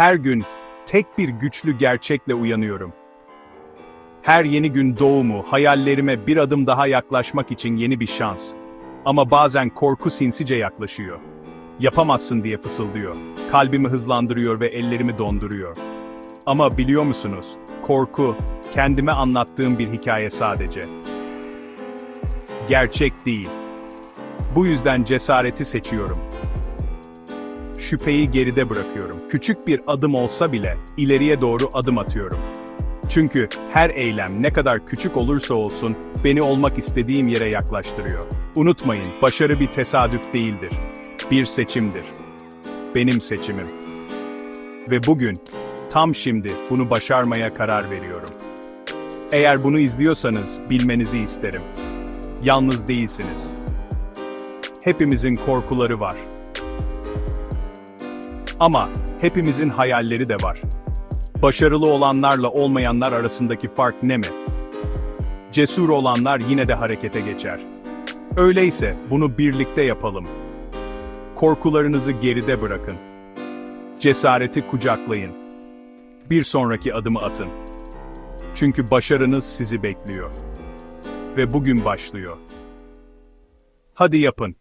Her gün tek bir güçlü gerçekle uyanıyorum. Her yeni gün doğumu, hayallerime bir adım daha yaklaşmak için yeni bir şans. Ama bazen korku sinsice yaklaşıyor. Yapamazsın diye fısıldıyor. Kalbimi hızlandırıyor ve ellerimi donduruyor. Ama biliyor musunuz? Korku, kendime anlattığım bir hikaye sadece. Gerçek değil. Bu yüzden cesareti seçiyorum. Şüpheyi geride bırakıyorum. Küçük bir adım olsa bile ileriye doğru adım atıyorum. Çünkü her eylem ne kadar küçük olursa olsun beni olmak istediğim yere yaklaştırıyor. Unutmayın, başarı bir tesadüf değildir. Bir seçimdir. Benim seçimim. Ve bugün, tam şimdi bunu başarmaya karar veriyorum. Eğer bunu izliyorsanız bilmenizi isterim. Yalnız değilsiniz. Hepimizin korkuları var. Ama hepimizin hayalleri de var. Başarılı olanlarla olmayanlar arasındaki fark ne mi? Cesur olanlar yine de harekete geçer. Öyleyse bunu birlikte yapalım. Korkularınızı geride bırakın. Cesareti kucaklayın. Bir sonraki adımı atın. Çünkü başarınız sizi bekliyor. Ve bugün başlıyor. Hadi yapın.